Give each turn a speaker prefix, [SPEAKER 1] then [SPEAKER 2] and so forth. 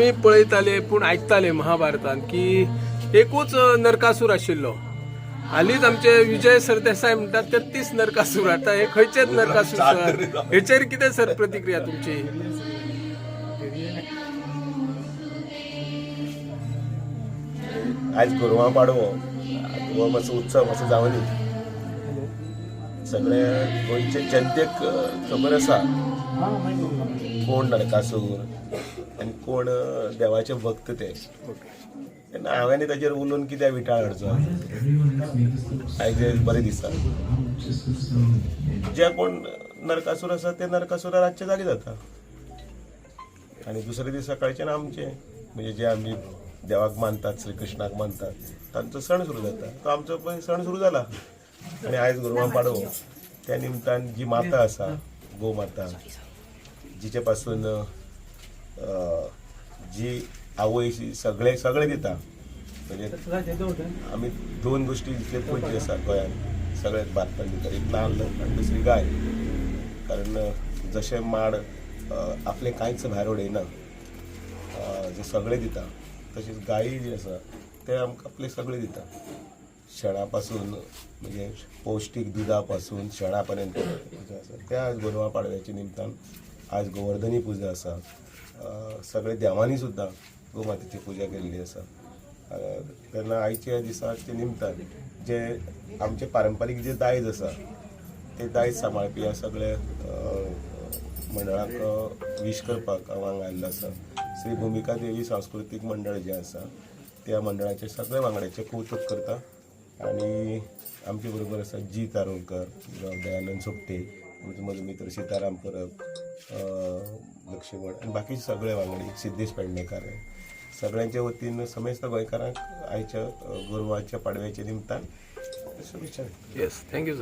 [SPEAKER 1] तुमी पळयताले पूण आयकताले महाभारतान की एकूच नरकासूर आशिल्लो हालींच आमचे विजय सरदेसाय म्हणटात तेत्तीस नरकासूर आता हे खंयचेच नरकासूर सर? हेचेर कितें सर प्रतिक्रिया तुमची?
[SPEAKER 2] आयज गोरवां पाडवो. हो मातसो उत्सव असो जावनी सगळे गोंयचे जनतेक खबर आसा. कोण नरकासूर? आनी कोण देवाचे भक्त ते. तेन्ना हांवें ताचेर उलोवन कित्याक विटाळ हाडचो आयज बरें दिसता जे कोण नरकासूर आसा ते नरकासुरा रातचे जागे जाता आणि दुसरे दीस सकाळचे आमचे. म्हणजे जे आम्ही देवाक मानतात श्री कृष्णाक मानतात तांचो सण सुरू जाता तो आमचो पळय सण सुरू जाला आणि आयज गोरवां पाडवो त्या निमतान जी माता आसा गोमाता जिचे पासून जी आवयशी सगळे सगळे दिता. म्हणजे आमी दोन गोष्टी इतले पयचे आसा गोंयांत सगळ्यात भारतान दिता एक नाल्ल आनी दुसरी गाय. कारण जशें माड आपलें कांयच भायर उडयना जे सगळे दिता तशेंच गायी जी आसा ते आमकां आपले सगळे दिता. शेणा पासून म्हणजे पौश्टीक दुधा पासून शेणा पर्यंत जे आसा त्या आज गोरवां पाडव्याच्या निमतान आज गोवर्धनी पुजा आसा सगळे देवांनी सुद्दां गोमातेची पुजा केल्ली आसा तेन्ना आयच्या दिसाच्या निमतान जे आमचे पारंपारीक जे दायज आसा ते दायज सांबाळपी ह्या सगळ्या मंडळाक विश करपाक हांव हांगा आयल्लो आसा श्री भुमिका देवी सांस्कृतीक मंडळ जें आसा त्या मंडळाचे सगळे वांगड्याचे कौतुक करता. आनी आमचे बरोबर आसा जी तारोलकर जावं दयानंद सोपटे आमचे मित्र सीताराम परब लक्ष्मण आणि बाकीचे सगळे वांगडी सिद्धेश पेडणेकार सगळ्यांच्या वतीन समेस्त गोंयकारांक आयच्या गुरुवारच्या पाडव्याच्या निमतान शुभेच्छा
[SPEAKER 1] येस थँक्यू सर